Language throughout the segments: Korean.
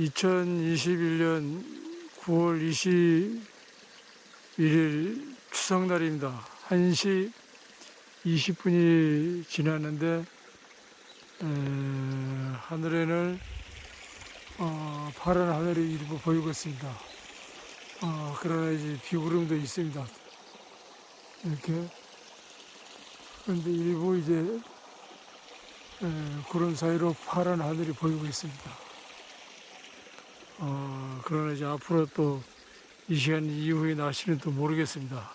2021년 9월 21일 추석날입니다. 1시 20분이 지났는데 에, 하늘에는 어, 파란 하늘이 일부 보이고 있습니다. 어, 그러나 이제 비구름도 있습니다. 이렇게 그런데 일부 이제 에, 구름 사이로 파란 하늘이 보이고 있습니다. 어, 그러나 이제 앞으로 또 이 시간 이후의 날씨는 또 모르겠습니다.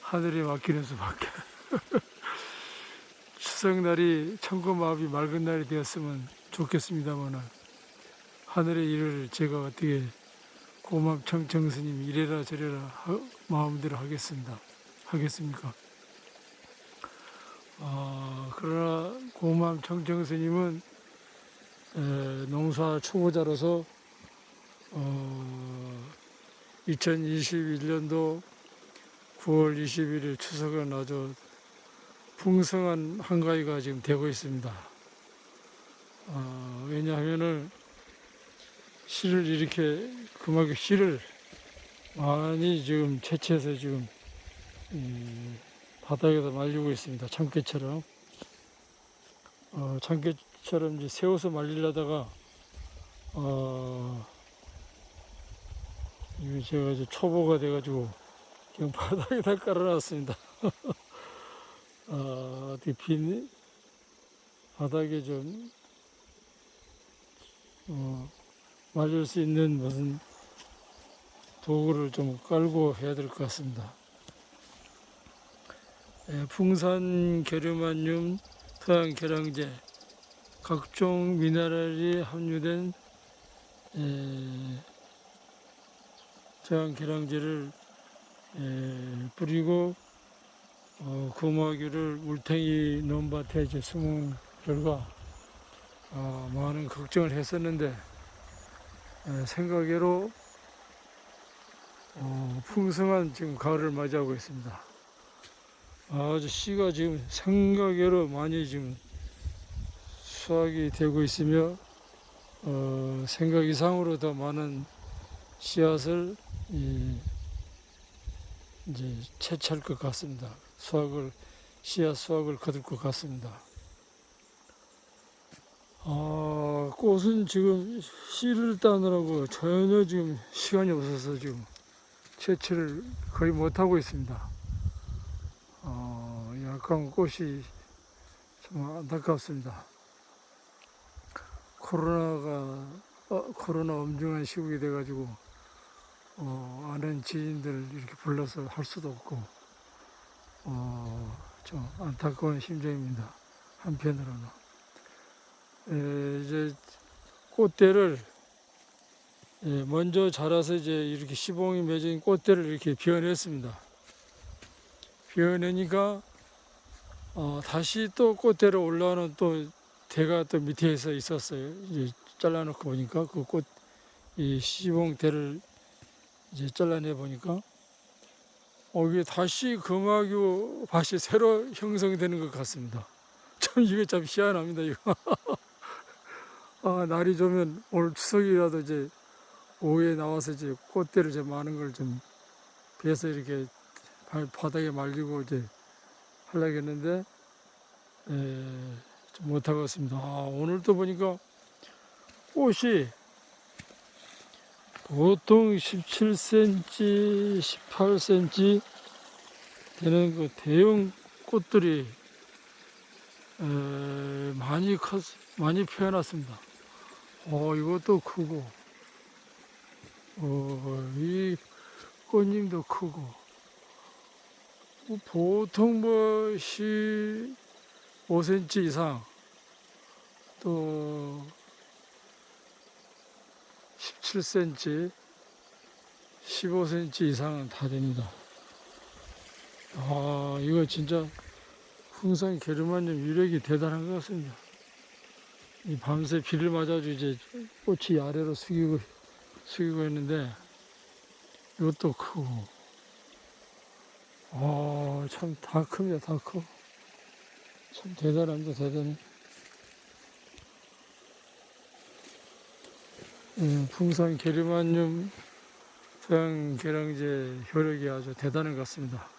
하늘에 맡기는 수밖에. 추석날이 천고마비 맑은 날이 되었으면 좋겠습니다만은 하늘의 일을 제가 어떻게 고맙 청청 스님 이래라 저래라 하- 마음대로 하겠습니다. 하겠습니까? 아, 그러나 고맘 청청 스님은 에, 농사 초보자로서 어, 2021년도 9월 21일 추석은 아주 풍성한 한가위가 지금 되고 있습니다. 어, 왜냐하면은 씨를 이렇게 그만큼 씨를 많이 지금 채취해서 지금 이 바닥에다 말리고 있습니다. 참깨처럼 어, 참깨처럼 이제 세워서 말리려다가 어, 이거 제가 이제 초보가 돼가지고 지금 바닥에다 깔아놨습니다. 어, 어떻게 빈 바닥에 좀 어, 말릴 수 있는 무슨 도구를 좀 깔고 해야 될 것 같습니다. 예, 풍산 계류만륨 토양 계량제 각종 미네랄이 함유된 에, 토양 계량제를 에, 뿌리고 어, 고마귀를 울탱이 논밭에 이제 숨은 결과 어, 많은 걱정을 했었는데 에, 생각외로 어, 풍성한 지금 가을을 맞이하고 있습니다. 아주 씨가 지금 생각외로 많이 지금 수확이 되고 있으며 어, 생각 이상으로 더 많은 씨앗을 이, 이제 채취할 것 같습니다. 수확을 씨앗 수확을 거둘 것 같습니다. 아, 꽃은 지금 씨를 따느라고 전혀 지금 시간이 없어서 지금 채취를 거의 못 하고 있습니다. 어, 약간 꽃이 좀 안타깝습니다. 코로나가 어, 코로나 엄중한 시국이 돼가지고 어, 아는 지인들 이렇게 불러서 할 수도 없고 어, 좀 안타까운 심정입니다. 한편으로는 에, 이제 꽃대를 예, 먼저 자라서 이제 이렇게 시봉이 맺은 꽃대를 이렇게 비워냈습니다. 비워내니까 어, 다시 또 꽃대로 올라오는 또 대가 또 밑에서 있었어요. 이제 잘라놓고 보니까 그 꽃 이 시봉대를 이제 잘라내 보니까 어 이게 다시 금화교 밭이 새로 형성되는 것 같습니다. 참 이게 참 희한합니다. 이거 아 날이 좋으면 오늘 추석이라도 이제 오후에 나와서 이제 꽃대를 좀 많은 걸 좀 베서 이렇게 발- 바닥에 말리고 이제 하려겠는데 에, 좀 못하고 있습니다. 아, 오늘 또 보니까 꽃이 보통 17cm, 18cm 되는 그 대형 꽃들이 에, 많이 컸, 많이 피어났습니다. 어, 이것도 크고, 어, 이 꽃님도 크고, 뭐 보통 뭐 15cm 이상 또 17cm, 15cm 이상은 다 됩니다. 아, 이거 진짜 풍산 게르마늄 유력이 대단한 것 같습니다. 이 밤새 비를 맞아주 이제 꽃이 아래로 숙이고, 숙이고 있는데 이것도 크고, 아, 참 다 큽니다, 다 커. 참 대단합니다, 대단해. 예, 풍산 게르마늄 서양 계량제 효력이 아주 대단한 것 같습니다.